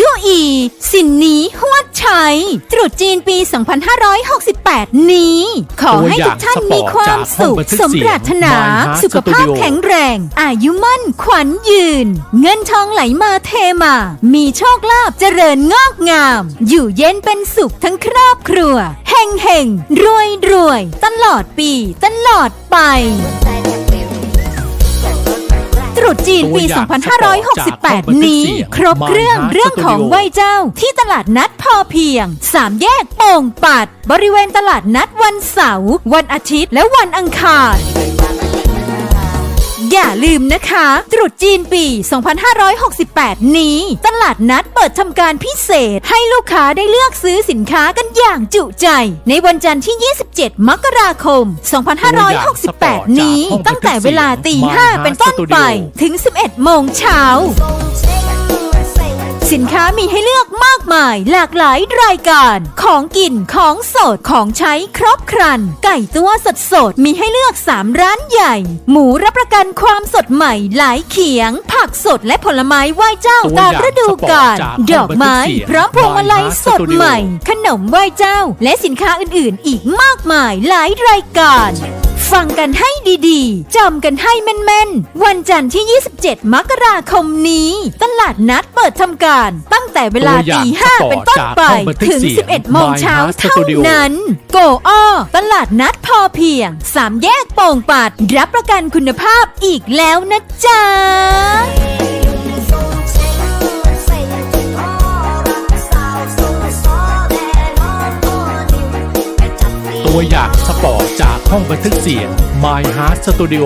ยู่อี สินนี้ฮวดชัยตรุษจีนปี 2568 นี้ ขอให้ทุกท่านมีความสุข สมปรารถนา สุขภาพแข็งแรง อายุมั่นขวัญยืน เงินทองไหลมาเทมา มีโชคลาภเจริญงอกงาม อยู่เย็นเป็นสุขทั้งครอบครัวเฮงเฮงรวยรวย ตลอดปี ตลอดไป ตรุษจีนปี 2568 นี้ ครบเครื่องเรื่องของไหว้เจ้า ที่ตลาดนัดพอเพียง สามแยกโป่งปัด บริเวณตลาดนัดวันเสาร์วันอาทิตย์และวันอังคาร อย่าลืมนะคะตรุษจีนปี 2568 นี้ ตลาดนัดเปิดทำการพิเศษ ให้ลูกค้าได้เลือกซื้อสินค้ากันอย่างจุใจ ในวันจันทร์ที่ 27 มกราคม 2568 นี้ ตั้งแต่เวลาตี 5 เป็นต้นไป ถึง 11 โมงเช้า สินค้ามีให้เลือกมากมาย หลากหลายรายการ ของกินของสดของใช้ครบครัน ไก่ตัวสดสดๆมีให้เลือก 3 ร้านใหญ่ หมูรับประกันความสดใหม่หลายเขียง ผักสดและผลไม้ไหว้เจ้าตัวอตาย่ามงฤดูกาลสปอร์ตจากดอกไม้ห้องบันทึกเสียงพร้อมพวงมาลัย My Heart สดใหม่ Studio ขนมไหว้เจ้า และสินค้าอื่นๆ อีกมากมายหลายรายการ ฟังกันให้ดีๆ จำกันให้แม่นๆ วันจันทร์ที่ 27 มกราคมนี้ ตลาดนัดเปิดทำการ ตั้งแต่เวลาตัวอย่าตีงห้าสปอร์ตเป็นต้นไปจากห้องบันทึกถึงเสียง11 โมงเช้า My Heart เท่า Studio นั้น โกอ้อ ตลาดนัดพอเพียง สามแยกโป่งปัด รับประกันคุณภาพอีกแล้วนะจ๊ะ ตัวอย่างสปอร์ตจากห้องบันทึกเสียง My Heart Studio